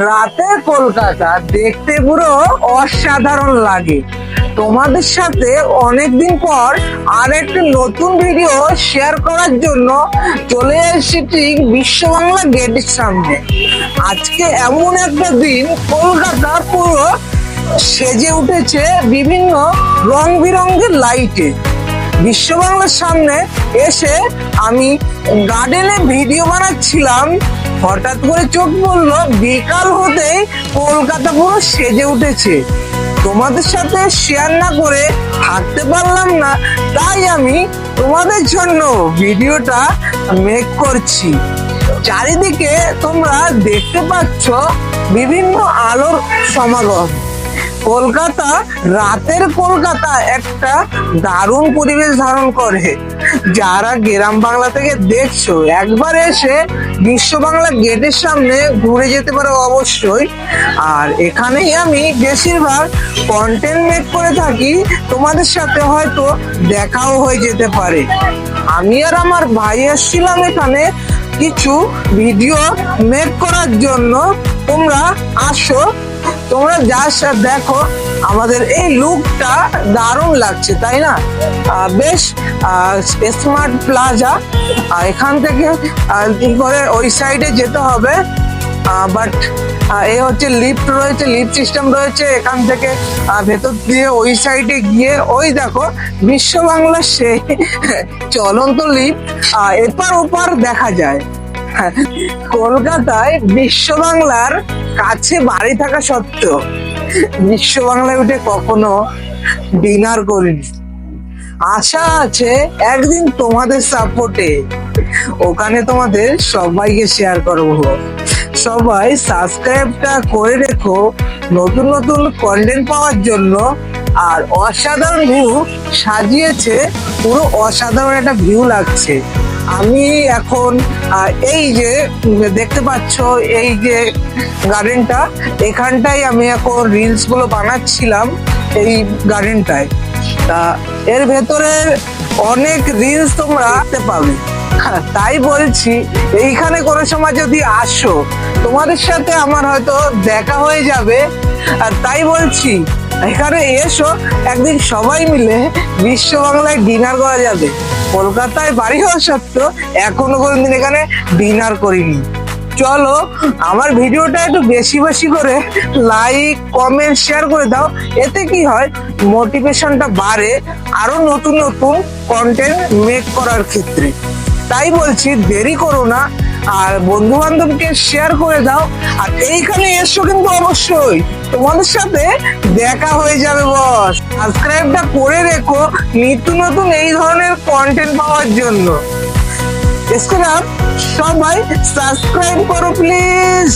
রাতের কলকাতা দেখতে পুরো অসাধারণ লাগে। তোমাদের সাথে অনেকদিন পর আর একটা নতুন ভিডিও শেয়ার করার জন্য চলে এসেছি ঠিক বিশ্ব বাংলা গেটের সামনে। আজকে এমন একটা দিন, কলকাতা পুরো সেজে উঠেছে বিভিন্ন রং বিরঙের লাইটে বিশ্ব বাংলার সামনে এসে আমি গার্ডেনে ভিডিও বানাচ্ছিলাম হঠাৎ করে চোখ পড়ল বিকাল হতে কলকাতা পুরো সেজে উঠেছে। তোমাদের সাথে শেয়ার না করে থাকতে পারলাম না, তাই আমি তোমাদের জন্য ভিডিওটা মেক করছি। চারিদিকে তোমরা দেখতে পাচ্ছ বিভিন্ন আলোর সমাগম। কলকাতা, রাতের কলকাতা একটা দারুণ পরিবেশ ধারণ করে। যারা গ্রাম বাংলা থেকে দেখছ, একবার এসে বিশ্ব বাংলা গেটের সামনে ঘুরে যেতে পারো অবশ্যই। আর এখানেই আমি বেশিরভাগ কন্টেন্ট মেক করে থাকি, তোমাদের সাথে হয়তো দেখাও হয়ে যেতে পারে। আমি আর আমার ভাই এসেছিলাম এখানে কিছু ভিডিও মেক করার জন্য। তোমরা আসো তোমরা জাস্ট দেখো, আমাদের এই লুকটা দারুণ লাগছে, তাই না? বেশ স্মার্ট প্লাজা। এখান থেকে করে ওই সাইডে যেতে হবে বাট এই হচ্ছে লিফট রয়েছে, লিফট সিস্টেম রয়েছে, এখান থেকে ভেতর দিয়ে ওই সাইডে গিয়ে, ওই দেখো, বিশ্ব বাংলা সে চলন্ত লিফট এপার ওপার দেখা যায়। কলকাতায় বিশ্ব বাংলার কাছে বাড়ি থাকা সত্ত্বেও বিশ্ব বাংলায় উঠে কখনো ডিনার করিনি। আশা আছে একদিন তোমাদের সাপোর্টে ওখানে তোমাদের সবাইকে শেয়ার করব। সবাই সাবস্ক্রাইবটা করে রেখো নতুন নতুন কন্টেন্ট পাওয়ার জন্য। আর অসাধারণ ভিউ সাজিয়েছে, পুরো অসাধারণ একটা ভিউ লাগছে। আমি এখন এই যে দেখতে পাচ্ছ এই যে গার্ডেনটা এখানটাই আমি এখন রিলসগুলো বানাচ্ছিলাম এই গার্ডেনটায় তা এর ভেতরে অনেক রিলস তোমরা পাবে। হ্যাঁ, তাই বলছি এইখানে কোনো সময় যদি আসো তোমাদের সাথে আমার হয়তো দেখা হয়ে যাবে। আর তাই বলছি এখানে এসো, একদিন সবাই মিলে বিশ্ব বাংলায় ডিনার করা যাবে। কলকাতায় বাড়ি হওয়া সত্ত্বেও এখনও কোনোদিন এখানে ডিনার করিনি। চলো, আমার ভিডিওটা একটু বেশি বেশি করে লাইক কমেন্ট শেয়ার করে দাও। এতে কি হয় মোটিভেশনটা বাড়ে আরও নতুন নতুন কন্টেন্ট মেক করার ক্ষেত্রে। তাই বলছি, দেরি করো না। আর বন্ধু বান্ধবকে শেয়ার করে দাও। আর এইখানে এসো কিন্তু অবশ্যই। তোমাদের সাথে দেখা হয়ে যাবে বস। সাবস্ক্রাইবটা করে রেখো নিত্য নতুন এই ধরনের কন্টেন্ট পাওয়ার জন্য। এছাড়া সবাই সাবস্ক্রাইব করো প্লিজ